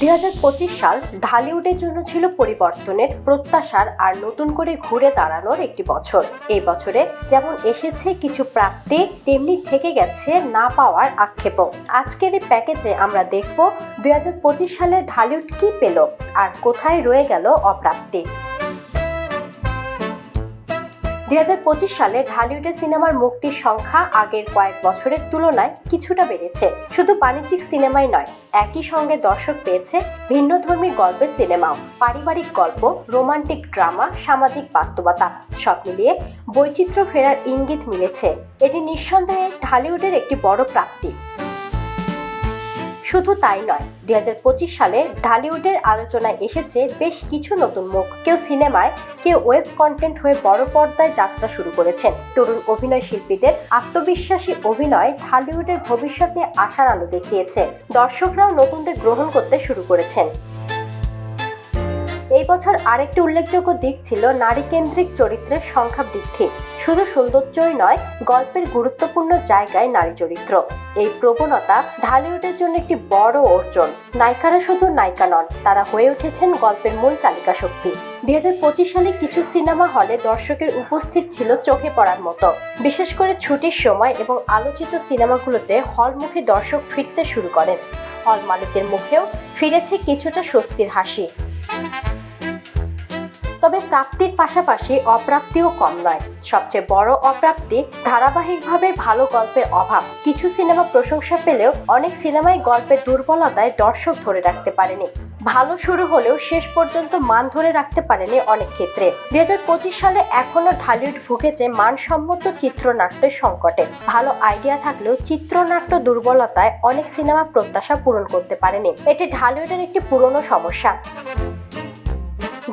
দু হাজার পঁচিশ সাল ঢালিউডের জন্য ছিল পরিবর্তনের প্রত্যাশার আর নতুন করে ঘুরে দাঁড়ানোর একটি বছর। এই বছরে যেমন এসেছে কিছু প্রাপ্তি, তেমনি থেকে গেছে না পাওয়ার আক্ষেপও। আজকের এই প্যাকেজে আমরা দেখব দুই হাজার পঁচিশ সালে ঢালিউড কি পেল আর কোথায় রয়ে গেল অপ্রাপ্তি। দুই হাজার পঁচিশ সালে ঢালিউডের সিনেমার মুক্তির সংখ্যা আগের কয়েক বছরের তুলনায় কিছুটা বেড়েছে। শুধু বাণিজ্যিক সিনেমাই নয়, একই সঙ্গে দর্শক পেয়েছে ভিন্নধর্মী গল্পের সিনেমাও। পারিবারিক গল্প, রোমান্টিক ড্রামা, সামাজিক বাস্তবতা, সব মিলিয়ে বৈচিত্র্য ফেরার ইঙ্গিত মিলেছে। এটি নিঃসন্দেহে ঢালিউডের একটি বড় প্রাপ্তি। শুধু তাই নয় দুই সালে ঢালিউডের আলোচনায় এসেছে বেশ কিছু নতুন মুখ। কেউ সিনেমায়, কেউ ওয়েব কন্টেন্ট হয়ে বড় পর্দায় যাত্রা শুরু করেছেন। তরুণ অভিনয় শিল্পীদের আত্মবিশ্বাসী অভিনয় ঢালিউডের ভবিষ্যতে আশার আলো দেখিয়েছে। দর্শকরাও নতুনদের গ্রহণ করতে শুরু করেছেন। এই বছর আরেকটি উল্লেখযোগ্য দিক ছিল নারী কেন্দ্রিক চরিত্রের সংখ্যা বৃদ্ধি শুধু সৌন্দর্যই নয়, গল্পের গুরুত্বপূর্ণ জায়গায় নারী চরিত্র। এই প্রবণতা ঢালিউডের জন্য একটি বড় অর্জন। নায়িকারা শুধু নায়িকা নন, তারা হয়ে উঠেছেন গল্পের মূল চালিকা শক্তি। দুই হাজার পঁচিশ সালে কিছু সিনেমা হলে দর্শকের উপস্থিত ছিল চোখে পড়ার মতো। বিশেষ করে ছুটির সময় এবং আলোচিত সিনেমাগুলোতে হলমুখী দর্শক ফিরতে শুরু করেন। হল মালিকের মুখেও ফিরেছে কিছুটা স্বস্তির হাসি। তবে প্রাপ্তির পাশাপাশি অপ্রাপ্তিও কম নয়। সবচেয়ে বড় অপ্রাপ্তি ধারাবাহিকভাবে ভালো গল্পের অভাব। কিছু সিনেমা প্রশংসা পেলেও অনেক সিনেমায় গল্পের দুর্বলতায় দর্শক ধরে রাখতে পারেনি। ভালো শুরু হলেও শেষ পর্যন্ত মান ধরে রাখতে পারেনি অনেক ক্ষেত্রে। দু হাজার পঁচিশ সালে এখনও ঢালিউড ভুগেছে মানসম্মত চিত্রনাট্যের সংকটে। ভালো আইডিয়া থাকলেও চিত্রনাট্য দুর্বলতায় অনেক সিনেমা প্রত্যাশা পূরণ করতে পারেনি। এটি ঢালিউডের একটি পুরনো সমস্যা।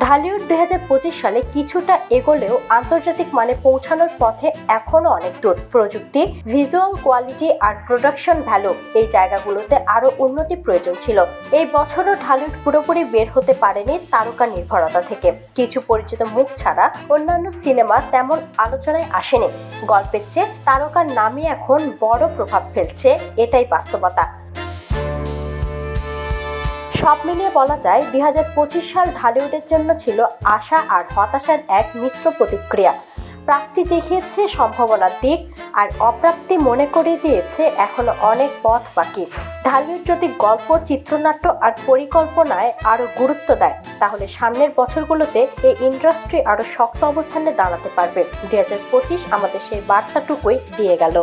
ঢালিউড দুই হাজার পঁচিশ সালে কিছুটা এগোলেও আন্তর্জাতিক মানে পৌঁছানোর পথে এখনও অনেক দূর। প্রযুক্তি ভিজুয়াল কোয়ালিটি আর প্রোডাকশন ভ্যালু এই জায়গাগুলোতে আরও উন্নতি প্রয়োজন ছিল। এই বছরও ঢালিউড পুরোপুরি বের হতে পারেনি তারকা নির্ভরতা থেকে। কিছু পরিচিত মুখ ছাড়া অন্যান্য সিনেমা তেমন আলোচনায় আসেনি। গল্পের চেয়ে তারকার নামই এখন বড় প্রভাব ফেলছে, এটাই বাস্তবতা। সব মিলিয়ে বলা যায় দুই হাজার পঁচিশ সাল ঢালিউডের জন্য ছিল আশা আর হতাশার এক মিশ্র প্রতিক্রিয়া। প্রাপ্তি দেখিয়েছে সম্ভাবনার দিক আর অপ্রাপ্তি মনে করিয়ে দিয়েছে এখনও অনেক পথ বাকি। ঢালিউড যদি গল্প, চিত্রনাট্য আর পরিকল্পনায় আরও গুরুত্ব দেয়, তাহলে সামনের বছরগুলোতে এই ইন্ডাস্ট্রি আরও শক্ত অবস্থানে দাঁড়াতে পারবে। দুই হাজার পঁচিশ আমাদের সেই বার্তাটুকুই দিয়ে গেল।